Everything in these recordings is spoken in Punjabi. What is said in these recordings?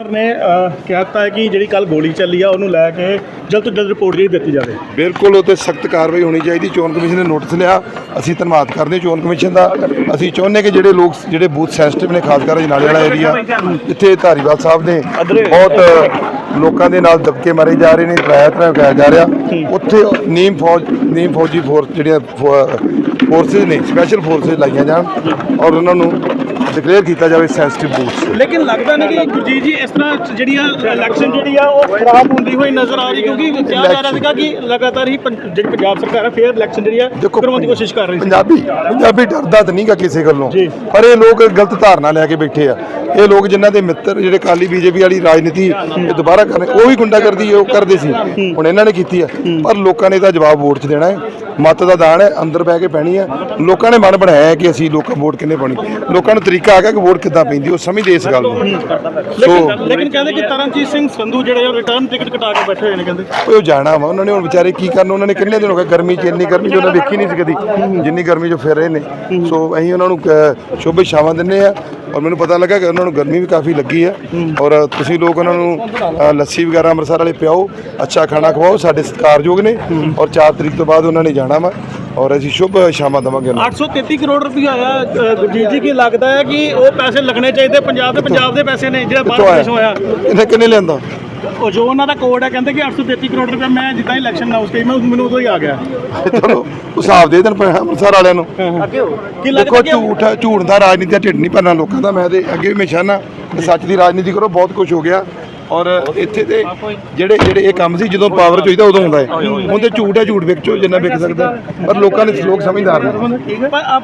ਸਰ ਨੇ ਅਹ, ਕਹਿ ਦਿੱਤਾ ਹੈ ਕਿ ਜਿਹੜੀ ਕੱਲ ਗੋਲੀ ਚੱਲੀ ਆ ਉਹਨੂੰ ਲੈ ਕੇ ਜਲਦ ਤੋਂ ਜਲਦ ਰਿਪੋਰਟ ਜਿਹੜੀ ਦਿੱਤੀ ਜਾਵੇ। ਬਿਲਕੁਲ ਉਹ ਤੇ ਸਖਤ ਕਾਰਵਾਈ ਹੋਣੀ ਚਾਹੀਦੀ। ਚੋਣ ਕਮਿਸ਼ਨ ਨੇ ਨੋਟਿਸ ਲਿਆ। ਅਸੀਂ ਧੰਨਵਾਦ ਕਰਦੇ ਹਾਂ ਚੋਣ ਕਮਿਸ਼ਨ ਦਾ। ਅਸੀਂ ਚਾਹੁੰਦੇ ਕਿ ਜਿਹੜੇ ਲੋਕ ਜਿਹੜੇ ਬੂਥ ਸੈਂਸਿਟਿਵ ਨੇ ਖਾਸ ਕਰ ਅਜਨਾਲੇ ਵਾਲਾ ਏਰੀਆ ਜਿੱਥੇ ਧਾਰੀਵਾਲ ਸਾਹਿਬ ਨੇ ਬਹੁਤ ਲੋਕਾਂ ਦੇ ਨਾਲ ਦਬਕੇ ਮਾਰੇ ਜਾ ਰਹੇ ਨੇ ਡਰਾਇਆ ਧਮਕਾਇਆ ਜਾ ਰਿਹਾ। ਉੱਥੇ ਨੀਮ ਫੌਜ ਨੀਮ ਫੌਜੀ ਫੋਰਸ ਜਿਹੜੀਆਂ ਫੋਰਸਿਸ ਨੇ ਸਪੈਸ਼ਲ ਫੋਰਸਿਸ ਲਾਈਆਂ ਜਾਣ ਔਰ ਉਹਨਾਂ ਨੂੰ ਡਿਕਲੇਅਰ ਕੀਤਾ ਜਾਵੇ ਸੈਂਸਿਟਿਵ ਬੂਥਸ ਲੇਕਿਨ ਲੱਗਦਾ ਨਹੀਂ ਕਿ ਗੁਰਜੀਤ ਜੀ ਇਸ ਤਰ੍ਹਾਂ ਜਿਹੜੀ ਆ ਇਲੈਕਸ਼ਨ ਜਿਹੜੀ ਆ ਉਹ ਖਰਾਬ ਹੁੰਦੀ ਹੋਈ ਨਜ਼ਰ ਆ ਰਹੀ ਕਿਉਂਕਿ ਕਿਹਾ ਜਾ ਰਿਹਾ ਸੀਗਾ ਕਿ ਲਗਾਤਾਰ ਹੀ ਜਿਹੜੀ ਪੰਜਾਬ ਸਰਕਾਰ ਹੈ ਫੇਰ ਇਲੈਕਸ਼ਨ ਜਿਹੜੀ ਆ ਕਰਵਾਉਣ ਦੀ ਕੋਸ਼ਿਸ਼ ਕਰ ਰਹੀ ਸੀ। ਪੰਜਾਬੀ ਪੰਜਾਬੀ ਡਰਦਾ ਤਾਂ ਨਹੀਂਗਾ ਕਿਸੇ ਗੱਲੋਂ। ਪਰ ਇਹ ਲੋਕ ਗਲਤ ਧਾਰਨਾ ਲੈ ਕੇ ਬੈਠੇ ਆ। ਇਹ ਲੋਕ ਜਿਨ੍ਹਾਂ ਦੇ ਮਿੱਤਰ ਜਿਹੜੇ ਕਾਲੀ ਬੀਜੇਪੀ ਵਾਲੀ ਰਾਜਨੀਤੀ ਇਹ ਦੁਬਾਰਾ ਕਰਨੇ ਉਹ ਵੀ ਗੁੰਡਾਗਰਦੀ ਉਹ ਕਰਦੇ ਸੀ। ਹੁਣ ਇਹਨਾਂ ਨੇ ਕੀਤੀ ਆ। ਪਰ ਲੋਕਾਂ ਨੇ ਇਹਦਾ ਜਵਾਬ ਵੋਟ 'ਚ ਦੇਣਾ ਹੈ। ਮਤ ਦਾ ਦਾਨ ਹੈ ਅੰਦਰ ਬਹਿ ਕੇ ਪੈਣੀ ਹੈ। ਲੋਕਾਂ ਨੇ ਮਨ ਬਣਾਇਆ ਹੈ ਕਿ ਅਸੀਂ ਲੋਕਾਂ ਵੋਟ ਕਿੰਨੇ ਪਾਣੀ ਲੋਕਾਂ ਨੂੰ ਤਰੀਕਾ ਆ ਗਿਆ ਕਿ ਵੋਟ ਕਿੱਦਾਂ ਪੈਂਦੀ ਉਹ ਸਮਝਦੇ ਇਸ ਗੱਲ ਨੂੰ। ਸੋ ਲੇਕਿਨ ਲੇਕਿਨ ਕਹਿੰਦੇ ਕਿ ਤਰਨਜੀਤ ਸਿੰਘ ਸੰਧੂ ਜਿਹੜੇ ਉਹ ਰਿਟਰਨ ਟਿਕਟ ਕਟਾ ਕੇ ਬੈਠੇ ਹੋਏ ਨੇ ਕਹਿੰਦੇ। ਉਹ ਜਾਣਾ ਵਾ ਉਹਨਾਂ ਨੇ ਹੁਣ ਵਿਚਾਰੇ ਕੀ ਕਰਨ ਉਹਨਾਂ ਨੇ ਕਿੰਨੇ ਦਿਨ ਹੋ ਗਏ ਗਰਮੀ 'ਚ ਇੰਨੀ ਗਰਮੀ 'ਚ ਉਹਨਾਂ ਵੇਖੀ ਨਹੀਂ ਸੀ ਕਦੀ ਜਿੰਨੀ ਗਰਮੀ 'ਚ ਫਿਰ ਰਹੇ ਨੇ। ਸੋ ਅਸੀਂ ਉਹਨਾਂ ਨੂੰ ਸ਼ੁਭ ਛਾਵਾਂ ਦਿੰਨੇ ਆ ਔਰ ਮੈਨੂੰ ਪਤਾ ਲੱਗਾ ਕਿ ਉਹਨਾਂ ਨੂੰ ਗਰਮੀ ਵੀ ਕਾਫੀ ਲੱਗੀ ਆ ਔਰ ਤੁਸੀਂ ਲੋਕ ਉਹਨਾਂ ਨੂੰ ਲੱਸੀ ਵਗੈਰਾ ਅੰਮ੍ਰਿਤਸਰ ਵਾਲੇ ਪਿਆਓ ਅੱਛਾ ਖਾਣਾ ਖਵਾਓ ਸਾਡੇ ਸਤਿਕਾਰਯੋਗ ਨੇ। ਔਰ 4 ਤਰੀਕ ਤੋਂ ਬਾਅਦ ਉਹਨਾਂ ਨੇ ਜਾਣਾ। ਵਾ ਔਰ ਅਸੀਂ ਸ਼ੁਭ ਛਾਵਾਂ ਦੇਵਾਂਗੇ ਉਹਨਾਂ ਨੂੰ। 833 ਕਰੋੜ ਰੁਪਇਆ ਆਇਆ ਗੁਰਜੀਤ ਜੀ ਕੀ ਲੱਗਦਾ ਹੈ ਕਿ ਉਹ ਪੈਸੇ ਲੱਗਣੇ ਚਾਹੀਦੇ? ਪੰਜਾਬ ਦੇ ਪੰਜਾਬ ਦੇ ਪੈਸੇ ਨੇ ਜਿਹੜਾ ਬਾਹਰ ਦੇਸ਼ ਹੋਇਆ। ਕਿੰਨੇ ਕਿੰਨੇ ਲਿਆਂਦਾ? ਉਹ ਜੋ ਉਹਨਾਂ ਦਾ ਕੋਡ ਹੈ ਕਹਿੰਦੇ ਕਿ 833 ਕਰੋੜ ਰੁਪਇਆ ਮੈਂ ਜਿੱਦਾਂ ਇਲੈਕਸ਼ਨ ਅਨਾਉਂਸ ਕੀਤੀ ਮੈਂ ਮੈਨੂੰ ਉਦੋਂ ਹੀ ਆ ਗਿਆ। ਚਲੋ ਹਿਸਾਬ ਦੇ ਦੇਣ ਪਏ ਅੰਮ੍ਰਿਤਸਰ ਵਾਲਿਆਂ ਨੂੰ। ਕੀ ਲੱਗਦਾ ਦੇਖੋ ਕਿ ਝੂਠ ਝੂਠ ਦਾ ਰਾਜਨੀਤੀ ਦਾ ਢਿੱਡ ਨਹੀਂ ਭਰਨਾ ਲੋਕਾਂ ਦਾ ਮੈਂ ਤੇ ਅੱਗੇ ਵੀ ਹਮੇਸ਼ਾ ਨਾ ਸੱਚ ਦੀ ਰਾਜਨੀਤੀ ਕਰੋ ਬਹੁਤ ਕੁਝ ਹੋ ਗਿਆ। ਔਰ ਇੱਥੇ ਤੇ ਜਿਹੜੇ ਜਿਹੜੇ ਇਹ ਕੰਮ ਸੀ ਜਦੋਂ ਪਾਵਰ ਚ ਹੋਈਦਾ ਉਦੋਂ ਹੁੰਦਾ ਹੈ। ਹੁਣ ਤੇ ਝੂਠ ਹੈ ਝੂਠ ਵੇਚੋ ਜਿੰਨਾ ਵਿਕ ਸਕਦਾ ਪਰ ਲੋਕਾਂ ਨੇ ਲੋਕ ਸਮਝਦਾਰ ਨੇ।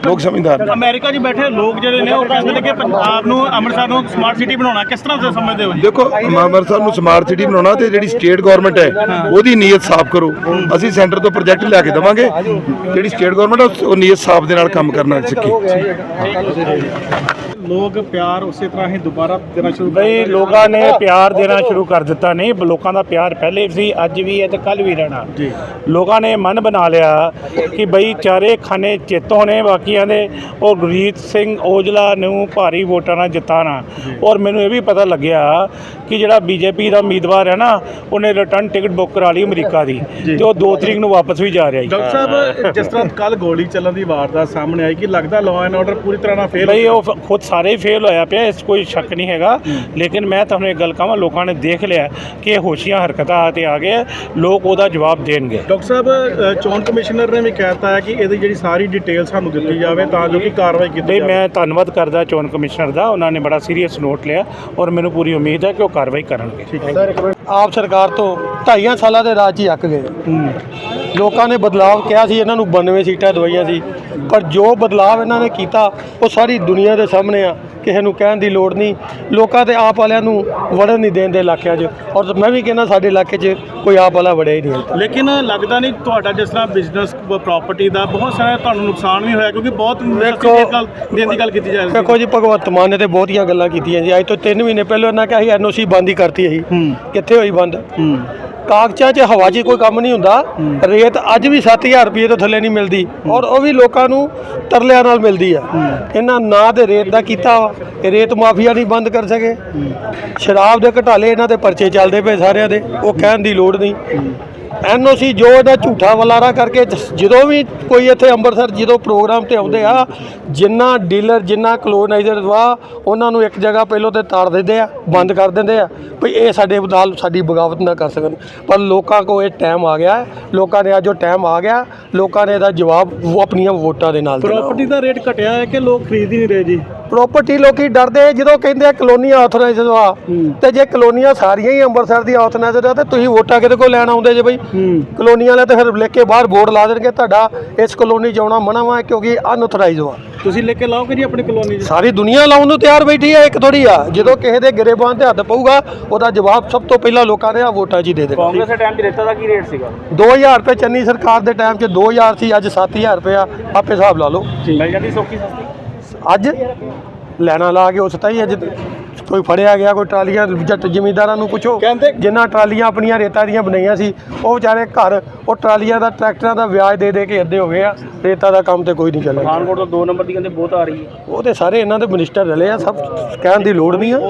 ਲੋਕ ਸਮਝਦਾਰ ਨੇ। ਅਮਰੀਕਾ 'ਚ ਬੈਠੇ ਲੋਕ ਜਿਹੜੇ ਨੇ ਉਹ ਕਹਿੰਦੇ ਨੇ ਕਿ ਪੰਜਾਬ ਨੂੰ ਅੰਮ੍ਰਿਤਸਰ ਨੂੰ ਸਮਾਰਟ ਸਿਟੀ ਬਣਾਉਣਾ। ਕਿਸ ਤਰ੍ਹਾਂ ਦੇ ਸਮਝਦੇ ਹੋ ਜੀ? ਦੇਖੋ ਅੰਮ੍ਰਿਤਸਰ ਨੂੰ ਸਮਾਰਟ ਸਿਟੀ ਬਣਾਉਣਾ ਤੇ ਜਿਹੜੀ ਸਟੇਟ ਗਵਰਨਮੈਂਟ ਹੈ ਉਹਦੀ ਨੀਅਤ ਸਾਫ਼ ਕਰੋ। ਅਸੀਂ ਸੈਂਟਰ ਤੋਂ ਪ੍ਰੋਜੈਕਟ ਲੈ ਕੇ ਦੇਵਾਂਗੇ। ਜਿਹੜੀ ਸਟੇਟ ਗਵਰਨਮੈਂਟ ਉਹ ਨੀਅਤ ਸਾਫ਼ ਦੇ ਨਾਲ ਕੰਮ ਕਰਨਾ ਸਿੱਖੇ। ਲੋਕ ਪਿਆਰ ਉਸੇ ਤਰ੍ਹਾਂ ਹੀ ਦੁਬਾਰਾ ਦੇਣਾ ਸ਼ੁਰੂ ਕਰ ਬਈ ਲੋਕਾਂ ਨੇ ਪਿਆਰ ਦੇਣਾ ਸ਼ੁਰੂ ਕਰ ਦਿੱਤਾ। ਨਹੀਂ ਲੋਕਾਂ ਦਾ ਪਿਆਰ ਪਹਿਲੇ ਸੀ ਅੱਜ ਵੀ ਹੈ ਤੇ ਕੱਲ ਵੀ ਰਹਿਣਾ। ਜੀ। ਲੋਕਾਂ ਨੇ ਮਨ ਬਣਾ ਲਿਆ ਕਿ ਬਈ ਚਾਰੇ ਖਾਨੇ ਚੇਤੋਂ ਨੇ ਬਾਕੀਆਂ ਦੇ। ਉਹ ਗੁਰਜੀਤ ਸਿੰਘ ਔਜਲਾ ਨੂੰ ਭਾਰੀ ਵੋਟਾਂ ਨਾਲ ਜਿਤਾਣਾ। ਔਰ ਮੈਨੂੰ ਇਹ ਵੀ ਪਤਾ ਲੱਗਿਆ ਕਿ ਜਿਹੜਾ ਬੀਜੇਪੀ ਦਾ ਉਮੀਦਵਾਰ ਹੈ ਨਾ ਉਹਨੇ ਰਿਟਰਨ ਟਿਕਟ ਬੁੱਕ ਕਰਾ ਲਈ ਅਮਰੀਕਾ ਦੀ। ਤੇ ਉਹ 2 ਤਰੀਕ ਨੂੰ ਵਾਪਸ ਵੀ ਜਾ ਰਿਹਾ ਜੀ। ਡਾਕਟਰ ਸਾਹਿਬ ਜਿਸ ਤਰ੍ਹਾਂ ਕੱਲ ਗੋਲੀ ਚੱਲਣ ਦੀ ਵਾਰਦਾਤ ਸਾਹਮਣੇ ਆਈ ਕਿ ਲੱਗਦਾ ਲਾਅ ਐਂਡ ਆਰਡਰ ਪੂਰੀ ਤਰ੍ਹਾਂ ਨਾਲ ਫੇਲ ਬਈ ਉਹ ਫ- ਖੁਦ ਸਾਰੇ ਹੀ ਫੇਲ ਹੋਇਆ ਪਿਆ ਇਸ ਕੋਈ ਸ਼ੱਕ ਨਹੀਂ ਹੈਗਾ। ਲੇਕਿਨ ਮੈਂ ਤੁਹਾਨੂੰ ਇੱਕ ਗੱਲ ਕਹਾਂ ਲੋਕਾਂ ਨੇ ਦੇਖ ਲਿਆ ਕਿ ਇਹ ਹੋਸ਼ੀਆਂ ਹਰਕਤਾਂ ਤੇ ਆ ਗਏ ਲੋਕ ਉਹਦਾ ਜਵਾਬ ਦੇਣਗੇ। ਡਾਕਟਰ ਸਾਹਿਬ ਚੋਣ ਕਮਿਸ਼ਨਰ ਨੇ ਵੀ ਕਹਿਤਾ ਹੈ ਕਿ ਇਹਦੀ ਜਿਹੜੀ ਸਾਰੀ ਡਿਟੇਲ ਸਾਨੂੰ ਦਿੱਤੀ ਜਾਵੇ ਤਾਂ ਜੋ ਕਿ ਕਾਰਵਾਈ ਕੀਤੀ ਜਾਵੇ। ਮੈਂ ਧੰਨਵਾਦ ਕਰਦਾ ਚੋਣ ਕਮਿਸ਼ਨਰ ਦਾ ਉਹਨਾਂ ਨੇ ਬੜਾ ਸੀਰੀਅਸ ਨੋਟ ਲਿਆ ਔਰ ਮੈਨੂੰ ਪੂਰੀ ਉਮੀਦ ਹੈ ਕਿ ਉਹ ਕਾਰਵਾਈ ਕਰਨਗੇ। ਆਪ ਸਰਕਾਰ ਤੋਂ ਢਾਈਆਂ ਸਾਲਾਂ ਦੇ ਰਾਜ ਹੀ ਅੱਕ ਗਏ। ਲੋਕਾਂ ਨੇ ਬਦਲਾਵ ਕਿਹਾ ਸੀ ਇਹਨਾਂ ਨੂੰ 92 ਸੀਟਾਂ ਦਵਾਈਆਂ ਸੀ। ਪਰ ਜੋ ਬਦਲਾਵ ਇਹਨਾਂ ਨੇ ਕੀਤਾ ਉਹ ਸਾਰੀ ਦੁਨੀਆ ਦੇ ਸਾਹਮਣੇ ਆ ਕਿਸੇ ਨੂੰ ਕਹਿਣ ਦੀ ਲੋੜ ਨਹੀਂ। ਲੋਕਾਂ ਤੇ ਆਪ ਵਾਲਿਆਂ ਨੂੰ ਵੜਨ ਨਹੀਂ ਦੇਣ ਦੇ ਇਲਾਕਿਆਂ 'ਚ। ਔਰ ਮੈਂ ਵੀ ਕਹਿੰਦਾ ਸਾਡੇ ਇਲਾਕੇ 'ਚ ਕੋਈ ਆਪ ਵਾਲਾ ਵੜਿਆ ਹੀ ਨਹੀਂ। ਲੇਕਿਨ ਲੱਗਦਾ ਨਹੀਂ ਤੁਹਾਡਾ ਜਿਸ ਤਰ੍ਹਾਂ ਬਿਜ਼ਨਸ ਪ੍ਰਾਪਰਟੀ ਦਾ ਬਹੁਤ ਸਾਰਾ ਤੁਹਾਨੂੰ ਨੁਕਸਾਨ ਵੀ ਹੋਇਆ ਕਿਉਂਕਿ ਬਹੁਤ ਦੇਣ ਦੀ ਗੱਲ ਕੀਤੀ ਜਾ ਰਹੀ ਸੀ। ਦੇਖੋ ਜੀ ਭਗਵੰਤ ਮਾਨ ਨੇ ਤੇ ਬਹੁਤੀਆਂ ਗੱਲਾਂ ਕੀਤੀਆਂ ਜੀ। ਅੱਜ ਤੋਂ 3 ਮਹੀਨੇ ਪਹਿਲਾਂ ਉਹਨਾਂ ਕਿਹਾ ਸੀ ਐਨਓਸੀ ਬੰਦ ਹੀ ਕਰਤੀ ਹੂੰ। ਕਿੱਥੇ ਹੋਈ ਬੰਦ? ਹੂੰ। ਕਾਗਜ਼ਾਂ 'ਚ ਹਵਾ 'ਚ ਕੋਈ ਕੰਮ ਨਹੀਂ ਹੁੰਦਾ। ਰੇਤ ਅੱਜ ਵੀ 7000 ਰੁਪਏ ਤੋਂ ਥੱਲੇ ਨਹੀਂ ਮਿਲਦੀ ਔਰ ਉਹ ਵੀ ਲੋਕਾਂ ਨੂੰ ਤਰਲਿਆਂ ਨਾਲ ਮਿਲਦੀ ਆ। ਇਹਨਾਂ ਨਾ ਤੇ ਰੇਤ ਦਾ ਕੀਤਾ ਵਾ, ਇਹ ਰੇਤ ਮਾਫੀਆ ਨਹੀਂ ਬੰਦ ਕਰ ਸਕੇ। ਸ਼ਰਾਬ ਦੇ ਘਟਾਲੇ ਇਹਨਾਂ ਦੇ ਪਰਚੇ ਚੱਲਦੇ ਪਏ ਸਾਰਿਆਂ ਦੇ ਉਹ ਕਹਿਣ ਦੀ ਲੋੜ ਨਹੀਂ। ਐਨਓਸੀ ਜੋ ਇਹਦਾ ਝੂਠਾ ਵਲਾਰਾ ਕਰਕੇ ਜਦੋਂ ਵੀ ਕੋਈ ਇੱਥੇ ਅੰਮ੍ਰਿਤਸਰ ਜਦੋਂ ਪ੍ਰੋਗਰਾਮ ਤੇ ਆਉਂਦੇ ਆ, ਜਿੰਨਾ ਡੀਲਰ, ਜਿੰਨਾ ਕਲੋਨਾਈਜ਼ਰ ਵਾ, ਉਹਨਾਂ ਨੂੰ ਇੱਕ ਜਗ੍ਹਾ ਪਹਿਲੋਂ ਤੇ ਤਾੜ ਦਿੰਦੇ ਆ, ਬੰਦ ਕਰ ਦਿੰਦੇ ਆ, ਵੀ ਇਹ ਸਾਡੇ ਨਾਲ ਸਾਡੀ ਬਗਾਵਤ ਨਾ ਕਰ ਸਕਣ। ਪਰ ਲੋਕਾਂ ਕੋ ਇਹ ਟਾਈਮ ਆ ਗਿਆ, ਲੋਕਾਂ ਨੇ ਅੱਜ ਉਹ ਟਾਈਮ ਆ ਗਿਆ, ਲੋਕਾਂ ਨੇ ਇਹਦਾ ਜਵਾਬ ਉਹ ਆਪਣੀਆਂ ਵੋਟਾਂ ਦੇ ਨਾਲ ਦੇਣਾ। ਪ੍ਰਾਪਰਟੀ ਦਾ ਰੇਟ ਘਟਿਆ ਹੈ ਕਿ ਲੋਕ ਖਰੀਦ ਹੀ ਨਹੀਂ ਰਹੇ ਜੀ? ਪ੍ਰਾਪਰਟੀ ਲੋਕੀ ਡਰਦੇ ਜਦੋਂ ਕਹਿੰਦੇ ਆ ਕਲੋਨੀਆਂ ਆਥੋਰਾਈਜ਼ਡ ਆ ਤੇ ਜੇ ਕਲੋਨੀਆਂ ਸਾਰੀਆਂ ਹੀ ਅੰਮ੍ਰਿਤਸਰ ਦੀਆਂ ਆਥੋਰਾਈਜ਼ਡ ਆ ਤੇ ਤੁਸੀਂ ਵੋਟਾਂ ਕਿਹਦੇ ਕੋਲ ਲੈਣ ਆਉਂਦੇ ਜੇ ਬਈ? ਕਲੋਨੀਆਂ ਵਾਲੇ ਤਾਂ ਫਿਰ ਲਿਖ ਕੇ ਬਾਹਰ ਬੋਰਡ ਲਾ ਦੇਣਗੇ ਤੁਹਾਡਾ ਇਸ ਕਲੋਨੀ 'ਚ ਆਉਣਾ ਮਨਾ ਵਾ ਕਿਉਂਕਿ ਅਨਆਥੋਰਾਈਜ਼ਡ ਆ। ਤੁਸੀਂ ਲੈ ਕੇ ਲਾਓਗੇ ਜੀ ਆਪਣੀ ਕਲੋਨੀ 'ਚ? ਸਾਰੀ ਦੁਨੀਆ ਲਾਉਣ ਨੂੰ ਤਿਆਰ ਬੈਠੀ ਆ ਇੱਕ ਥੋੜੀ ਆ। ਜਦੋਂ ਕਿਸੇ ਦੇ ਗਰੇਬਾਨ ਤੇ ਹੱਥ ਪਊਗਾ ਉਹਦਾ ਜਵਾਬ ਸਭ ਤੋਂ ਪਹਿਲਾਂ ਲੋਕਾਂ ਨੇ ਆ ਵੋਟਾਂ ਹੀ ਦੇ ਦੇਣਾ। ਕਾਂਗਰਸ ਦੇ ਟਾਈਮ 'ਚ ਰੇਤਾ ਦਾ ਕੀ ਰੇਟ ਸੀਗਾ? 2000 ਰੁਪਏ ਚੰਨੀ ਸਰਕਾਰ ਦੇ ਟਾਈਮ 'ਚ 2000 ਸੀ ਅੱਜ 7000 ਰੁਪਏ ਆ। ਆਪੇ ਹਿਸਾਬ ਲਾ ਲਓ। ਮਿਲ ਜਾਂਦੀ ਸੌਖੀ ਸਸਤੀ। ਅੱਜ ਲੈਣਾ ਲਾ ਕੇ ਉਸ ਤਾਂ ਹੀ ਅੱਜ ਕੋਈ ਫੜਿਆ ਗਿਆ ਕੋਈ ਟਰਾਲੀਆਂ ਜੱਟ ਜ਼ਿਮੀਂਦਾਰਾਂ ਨੂੰ ਪੁੱਛੋ। ਕਹਿੰਦੇ- ਜਿਨ੍ਹਾਂ ਟਰਾਲੀਆਂ ਆਪਣੀਆਂ ਰੇਤਾ ਦੀਆਂ ਬਣਾਈਆਂ ਸੀ ਉਹ ਵਿਚਾਰੇ ਘਰ ਉਹ ਟਰਾਲੀਆਂ ਦਾ ਟਰੈਕਟਰਾਂ ਦਾ ਵਿਆਜ ਦੇ ਦੇ ਕੇ ਅੱਧੇ ਹੋ ਗਏ ਆ। ਰੇਤਾ ਦਾ ਕੰਮ ਤੇ ਕੋਈ ਨਹੀਂ ਚੱਲਿਆ ਪਠਾਨਕੋਟ ਤੋਂ 2 ਨੰਬਰ ਦੀ ਕਹਿੰਦੇ ਬਹੁਤ ਆ ਰਹੀ ਹੈ। ਉਹ ਤੇ ਸਾਰੇ ਇਹਨਾਂ ਦੇ ਮਿਨਿਸਟਰ ਰਲੇ ਆ ਸਭ ਕਹਿਣ ਦੀ ਲੋੜ ਨਹੀਂ ਆ।